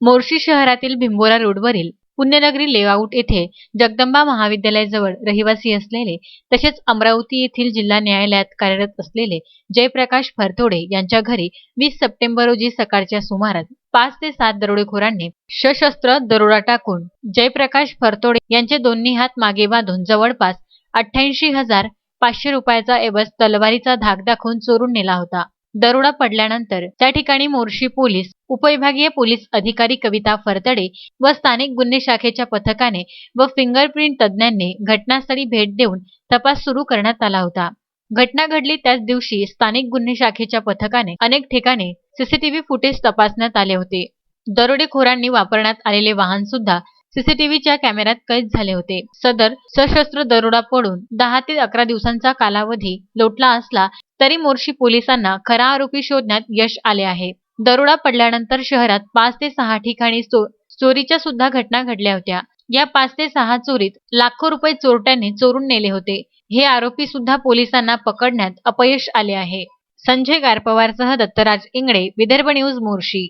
मोर्शी शहरातील भिंबोरा रोडवरील पुण्यनगरी लेआउट येथे जगदंबा महाविद्यालयाजवळ रहिवासी असलेले तसेच अमरावती येथील जिल्हा न्यायालयात कार्यरत असलेले जयप्रकाश फरतोडे यांच्या घरी वीस सप्टेंबर रोजी सकाळच्या सुमारास पाच ते सात दरोडेखोरांनी सशस्त्र दरोडा टाकून जयप्रकाश फरतोडे यांचे दोन्ही हात मागे बांधून जवळपास अठ्ठ्याऐंशी हजार पाचशे रुपयाचा एवज तलवारीचा धाक दाखवून चोरून नेला होता. दरोडा पडल्यानंतर त्या ठिकाणी मोर्शी पोलीस उपविभागीय पोलीस अधिकारी कविता फरतडे व स्थानिक गुन्हे शाखेच्या पथकाने व फिंगरप्रिंट तज्ज्ञांनी घटनास्थळी भेट देऊन तपास सुरू करण्यात आला होता. घटना घडली त्याच दिवशी स्थानिक गुन्हे शाखेच्या पथकाने अनेक ठिकाणी सीसीटीव्ही फुटेज तपासण्यात आले होते. दरोडेखोरांनी वापरण्यात आलेले वाहन सुद्धा सीसीटीव्हीच्या कॅमेऱ्यात कैद झाले होते. सदर सशस्त्र दरोडा पडून दहा ते अकरा दिवसांचा कालावधी लोटला असला तरी मोर्शी पोलिसांना खरा आरोपी शोधण्यात यश आले आहे. दरोडा पडल्यानंतर शहरात पाच ते सहा ठिकाणी चोरीच्या सुद्धा घटना घडल्या होत्या. या पाच ते सहा चोरीत लाखो रुपये चोरट्यांनी चोरून नेले होते. हे आरोपी सुद्धा पोलिसांना पकडण्यात अपयश आले आहे. संजय गारपवारसह दत्तराज इंगळे विदर्भ न्यूज मोर्शी.